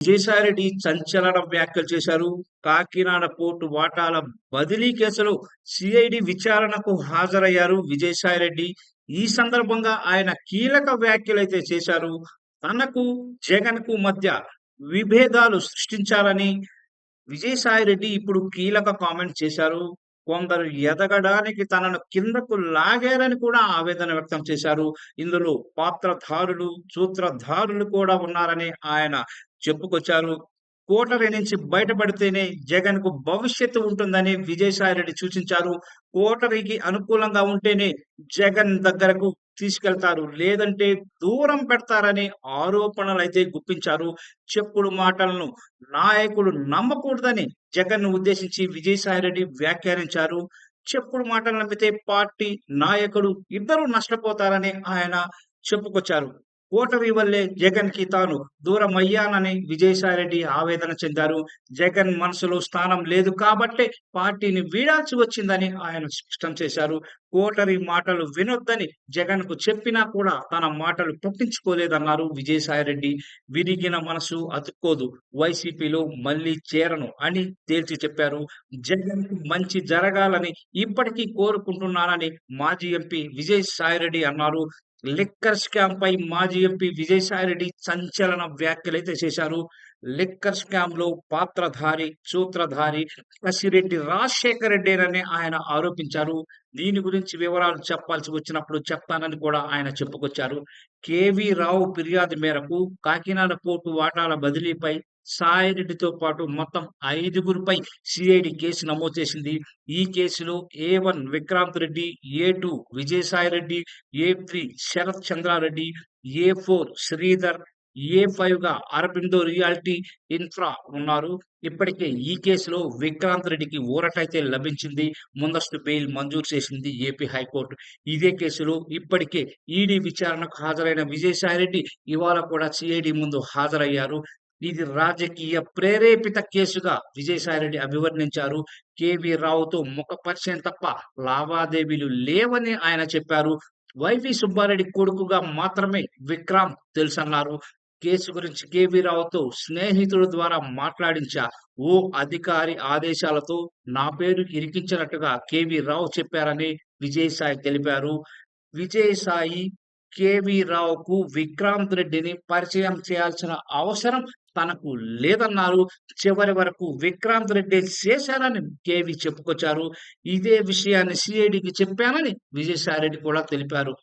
విజయసాయిరెడ్డి సంచలన వ్యాఖ్యలు చేశారు. కాకినాడ పోర్టు వాటాల బదిలీ కేసులో సిఐడి విచారణకు హాజరయ్యారు విజయసాయిరెడ్డి. ఈ సందర్భంగా ఆయన కీలక వ్యాఖ్యలు అయితే చేశారు. తనకు జగన్కు మధ్య విభేదాలు సృష్టించాలని విజయసాయిరెడ్డి ఇప్పుడు కీలక కామెంట్ చేశారు. కొందరు ఎదగడానికి తనను కిందకు లాగారని కూడా ఆవేదన వ్యక్తం చేశారు. ఇందులో పాత్రధారులు సూత్రధారులు కూడా ఉన్నారని ఆయన చెప్పుకొచ్చారు. కోటరి నుంచి బయటపడితేనే జగన్కు భవిష్యత్తు ఉంటుందని విజయసాయిరెడ్డి సూచించారు. కోటరికి అనుకూలంగా ఉంటేనే జగన్ దగ్గరకు తీసుకెళ్తారు. లేదంటే దూరం పెడతారని ఆరోపణలు అయితే గుప్పించారు. చెప్పుడు మాటలను నాయకులు నమ్మకూడదని జగన్ను ఉద్దేశించి విజయసాయిరెడ్డి వ్యాఖ్యానించారు. చెప్పుడు మాటలు నమ్మితే పార్టీ నాయకుడు ఇద్దరు నష్టపోతారని ఆయన చెప్పుకొచ్చారు. ఓటమి వల్లే జగన్కి తాను దూరం అయ్యానని విజయసాయిరెడ్డి ఆవేదన చెందారు. జగన్ మనసులో స్థానం లేదు కాబట్టే పార్టీని వీడాల్సి వచ్చిందని ఆయన స్పష్టం చేశారు. కోటరి మాటలు వినొద్దని జగన్కు చెప్పినా కూడా తన మాటలు పట్టించుకోలేదన్నారు విజయసాయిరెడ్డి. విరిగిన మనసు అతుక్కోదు. వైసీపీలో మళ్ళీ చేరను అని తేల్చి చెప్పారు. జగన్ మంచి జరగాలని ఇప్పటికీ కోరుకుంటున్నానని మాజీ ఎంపీ విజయసాయిరెడ్డి అన్నారు. లిక్కర్ స్కామ్ పై మాజీ ఎంపీ విజయసాయిరెడ్డి సంచలన వ్యాఖ్యలైతే చేశారు. లిక్కర్ స్కామ్లో పాత్రధారి సూత్రధారి కసిరెడ్డి రాజశేఖర రెడ్డినని ఆయన ఆరోపించారు. దీని గురించి వివరాలు చెప్పాల్సి వచ్చినప్పుడు చెప్తానని కూడా ఆయన చెప్పుకొచ్చారు. కేవీ రావు ఫిర్యాదు మేరకు కాకినాడ పోర్టు వాటాల బదిలీపై సాయిరెడ్డితో పాటు మొత్తం ఐదుగురిపై సిఐడి కేసు నమోదు చేసింది. ఈ కేసులో A one Vikrant Reddy A two Vijayasai Reddy A three Sarath Chandra Reddy A four Sridhar A ఫైవ్గా Aurobindo Realty Infra ఉన్నారు. ఇప్పటికే ఈ కేసులో విక్రాంత్ రెడ్డికి ఊరటైతే లభించింది. ముందస్తు బెయిల్ మంజూరు చేసింది ఏపీ హైకోర్టు. ఇదే కేసులో ఇప్పటికే ఈడీ విచారణకు హాజరైన విజయసాయిరెడ్డి ఇవాళ కూడా సిఐడి ముందు హాజరయ్యారు. ఇది రాజకీయ ప్రేరేపిత కేసుగా విజయసాయిరెడ్డి అభివర్ణించారు. కేవీ రావుతో ముఖ పరిచయం తప్ప లావాదేవీలు లేవని ఆయన చెప్పారు. వైవి సుబ్బారెడ్డి కొడుకుగా మాత్రమే విక్రాంత్ తెలుసన్నారు. కేసు గురించి కేవీ రావుతో స్నేహితుల ద్వారా మాట్లాడించా ఓ అధికారి ఆదేశాలతో నా పేరు ఇరికించినట్టుగా కేవీ రావు చెప్పారని విజయసాయి తెలిపారు. విజయసాయి కేవీ రావుకు విక్రాంత్ రెడ్డిని పరిచయం చేయాల్సిన అవసరం తనకు లేదన్నారు. చివరి వరకు విక్రాంత్ రెడ్డి చేశారని కేవీ చెప్పుకొచ్చారు. ఇదే విషయాన్ని సిఐడికి చెప్పానని విజయసాయిరెడ్డి కూడా తెలిపారు.